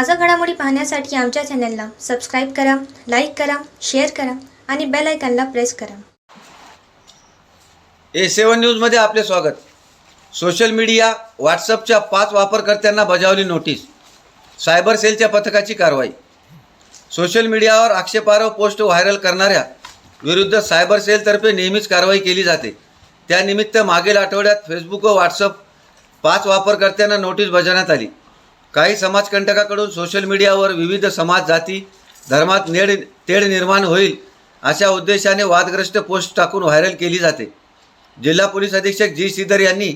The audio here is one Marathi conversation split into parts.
ताज्या घडामोडी पाहण्यासाठी आमच्या चॅनलला सबस्क्राईब करा लाईक करा शेअर करा आणि बेल आयकॉनला प्रेस करा. ए सेवन न्यूजमध्ये आपले स्वागत. सोशल मीडिया व्हॉट्सअपच्या पाच वापरकर्त्यांना बजावली नोटीस. सायबर सेलच्या पथकाची कारवाई. सोशल मीडियावर आक्षेपार्ह पोस्ट व्हायरल करणाऱ्या विरुद्ध सायबर सेलतर्फे नेहमीच कारवाई केली जाते. त्यानिमित्त मागील आठवड्यात फेसबुक व व्हॉट्सअप पाच वापरकर्त्यांना नोटीस बजावण्यात आली. काही समाजकंटकाकडून सोशल मीडियावर विविध समाज जाती धर्मात नेड तेढ निर्माण होईल अशा उद्देशाने वादग्रस्त पोस्ट टाकून व्हायरल केली जाते. जिल्हा पोलीस अधीक्षक जी श्रीधर यांनी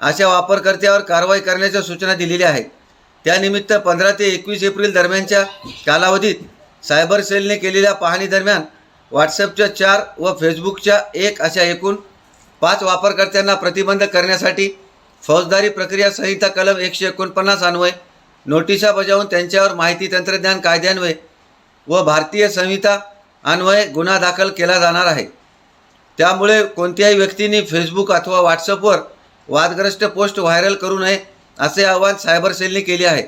अशा वापरकर्त्यावर कारवाई करण्याच्या सूचना दिलेल्या आहेत. त्यानिमित्त पंधरा ते एकवीस एप्रिल दरम्यानच्या कालावधीत सायबर सेलने केलेल्या पाहणीदरम्यान व्हॉट्सअपच्या चार व फेसबुकच्या एक अशा एकूण पाच वापरकर्त्यांना प्रतिबंध करण्यासाठी फौजदारी प्रक्रिया संहिता कलम एकशे एकोणपन्नास अन्वय नोटिसा बजावून त्यांच्यावर माहिती तंत्रज्ञान कायद्यान्वये व भारतीय संहिता अन्वये गुन्हा दाखल केला जाणार आहे. त्यामुळे कोणत्याही व्यक्तींनी फेसबुक अथवा व्हॉट्सअपवर वादग्रस्त पोस्ट व्हायरल करू नये असे आवाहन सायबर सेलने केले आहे.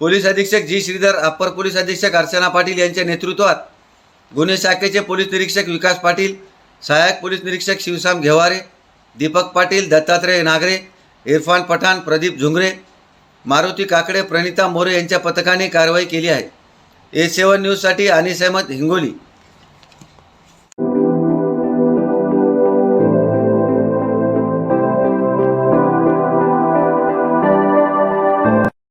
पोलीस अधीक्षक जी. श्रीधर अप्पर पोलीस अधीक्षक अर्चना पाटील यांच्या नेतृत्वात गुन्हे शाखेचे पोलीस निरीक्षक विकास पाटील सहाय्यक पोलीस निरीक्षक शिवसाम घेवारे दीपक पाटील दत्तात्रय नागरे इरफान पठाण प्रदीप झुंगरे मारुती काकडे प्रणिता मोरे यांच्या पथकाने कारवाई केली आहे. ए सेवन न्यूजसाठी अनिस अहमद हिंगोली